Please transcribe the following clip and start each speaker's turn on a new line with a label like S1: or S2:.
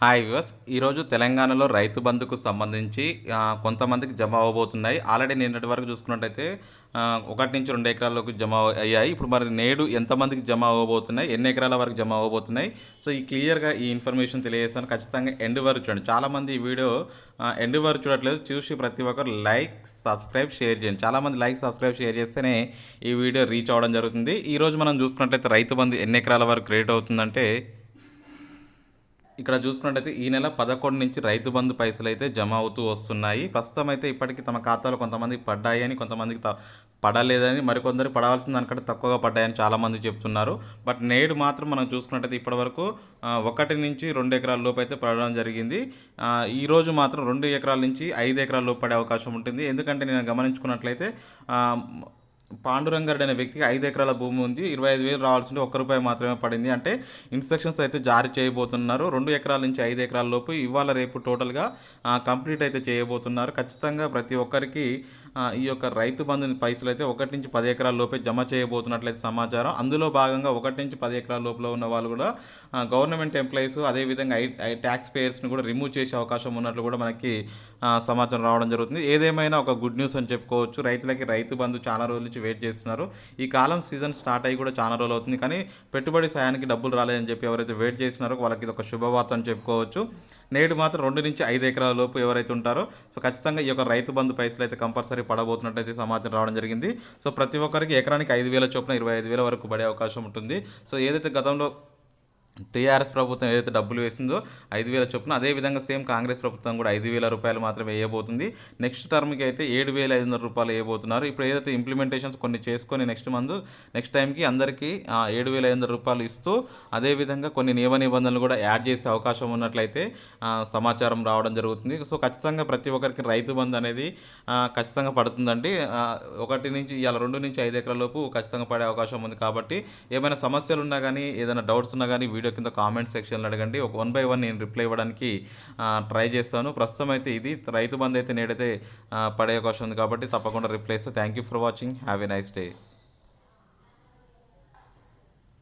S1: Hi views ఈరోజు తెలంగాణలో రైతు బంధుకు సంబంధించి కొంతమందికి జమ అవ్వబోతున్నాయి ఆల్రెడీ నిన్నటి వరకు చూసుకున్నట్టయితే ఒకటి నుంచి రెండు ఎకరాల్లోకి జమ అయ్యాయి. ఇప్పుడు మరి నేడు ఎంతమందికి జమ అవ్వబోతున్నాయి ఎన్ని ఎకరాల వరకు జమ అవ్వబోతున్నాయి సో ఈ క్లియర్గా ఈ ఇన్ఫర్మేషన్ తెలియజేస్తాను. ఖచ్చితంగా ఎండ్ వరకు చూడండి. చాలామంది ఈ వీడియో ఎండ్ వరకు చూడట్లేదు. చూసి ప్రతి ఒక్కరు లైక్ సబ్స్క్రైబ్ షేర్ చేయండి. చాలామంది లైక్ సబ్స్క్రైబ్ షేర్ చేస్తేనే ఈ వీడియో రీచ్ అవ్వడం జరుగుతుంది. ఈరోజు మనం చూసుకున్నట్లయితే రైతు బంధు ఎన్ని ఎకరాల వరకు క్రియేట్ అవుతుందంటే ఇక్కడ చూసుకున్నట్టయితే ఈ నెల పదకొండు నుంచి రైతు బంధు పైసలు అయితే జమ అవుతూ వస్తున్నాయి. ప్రస్తుతం అయితే ఇప్పటికీ తమ ఖాతాలో కొంతమందికి పడ్డాయని కొంతమందికి త- పడలేదని మరికొందరు పడవలసిన దానికంటే తక్కువగా పడ్డాయని చాలామంది చెప్తున్నారు. బట్ నేడు మాత్రం మనం చూసుకున్నట్టయితే ఇప్పటివరకు ఒకటి నుంచి రెండు ఎకరాల లోపు అయితే పడడం జరిగింది. ఈరోజు మాత్రం రెండు ఎకరాల నుంచి ఐదు ఎకరాల లోపు పడే అవకాశం ఉంటుంది. ఎందుకంటే నేను గమనించుకున్నట్లయితే పాండురంగారెడ్డి అనే వ్యక్తికి ఐదు ఎకరాల భూమి ఉంది. ఇరవై ఐదు వేలు రావాల్సింది ఒక్క రూపాయి మాత్రమే పడింది. అంటే ఇన్స్ట్రక్షన్స్ అయితే జారీ చేయబోతున్నారు. రెండు ఎకరాల నుంచి ఐదు ఎకరాల లోపు ఇవాళ రేపు టోటల్గా కంప్లీట్ అయితే చేయబోతున్నారు. ఖచ్చితంగా ప్రతి ఒక్కరికి ఈ యొక్క రైతు బంధు పైసలు అయితే ఒకటి నుంచి పది ఎకరాల లోపే జమ చేయబోతున్నట్లయితే సమాచారం. అందులో భాగంగా ఒకటి నుంచి పది ఎకరాల లోపల ఉన్న వాళ్ళు కూడా గవర్నమెంట్ ఎంప్లాయీస్ అదేవిధంగా ఐ ఐ ట్యాక్స్ పేయర్స్ని కూడా రిమూవ్ చేసే అవకాశం ఉన్నట్లు కూడా మనకి సమాచారం రావడం జరుగుతుంది. ఏదేమైనా ఒక గుడ్ న్యూస్ అని చెప్పుకోవచ్చు. రైతులకి రైతు బంధు చాలా రోజులు నుంచి వెయిట్ చేస్తున్నారు. ఈ కాలం సీజన్ స్టార్ట్ అయ్యి కూడా చాలా రోజులు అవుతుంది. కానీ పెట్టుబడి సాయానికి డబ్బులు రాలేదని చెప్పి ఎవరైతే వెయిట్ చేస్తున్నారో వాళ్ళకి ఇది ఒక శుభవార్త అని చెప్పుకోవచ్చు. నేడు మాత్రం రెండు నుంచి ఐదు ఎకరాల లోపు ఎవరైతే ఉంటారో సో ఖచ్చితంగా ఈ యొక్క రైతు బంధు పైసలు అయితే కంపల్సరీ పడబోతున్నట్టయితే సమాచారం రావడం జరిగింది. సో ప్రతి ఒక్కరికి ఎకరానికి ఐదు వేల చొప్పున ఇరవై ఐదు వేల వరకు పడే అవకాశం ఉంటుంది. సో ఏదైతే గతంలో టీఆర్ఎస్ ప్రభుత్వం ఏదైతే డబ్బులు వేసిందో ఐదు వేల చొప్పున అదేవిధంగా సేమ్ కాంగ్రెస్ ప్రభుత్వం కూడా ఐదు వేల రూపాయలు మాత్రమే వేయబోతుంది. నెక్స్ట్ టర్మ్కి అయితే ఏడు వేల ఐదు వందల రూపాయలు వేయబోతున్నారు. ఇప్పుడు ఏదైతే ఇంప్లిమెంటేషన్స్ కొన్ని చేసుకొని నెక్స్ట్ మంత్ నెక్స్ట్ టైంకి అందరికీ ఏడు వేల ఐదు వందల రూపాయలు ఇస్తూ అదేవిధంగా కొన్ని నియమ నిబంధనలు కూడా యాడ్ చేసే అవకాశం ఉన్నట్లయితే సమాచారం రావడం జరుగుతుంది. సో ఖచ్చితంగా ప్రతి ఒక్కరికి రైతు బంధు అనేది ఖచ్చితంగా పడుతుందండి. ఒకటి నుంచి ఇవాళ రెండు నుంచి ఐదు ఎకరాల లోపు ఖచ్చితంగా పడే అవకాశం ఉంది. కాబట్టి ఏమైనా సమస్యలు ఉన్నా కానీ ఏదైనా డౌట్స్ ఉన్నా కానీ వీడియో కింద కామెంట్ సెక్షన్లో అడగండి. ఒక వన్ బై వన్ నేను రిప్లై ఇవ్వడానికి ట్రై చేస్తాను. ప్రస్తుతం అయితే ఇది. రైతు బంధు అయితే నేడైతే పడే అవకాశం ఉంది కాబట్టి తప్పకుండా రిప్లై ఇస్తాను thank you for watching have a nice day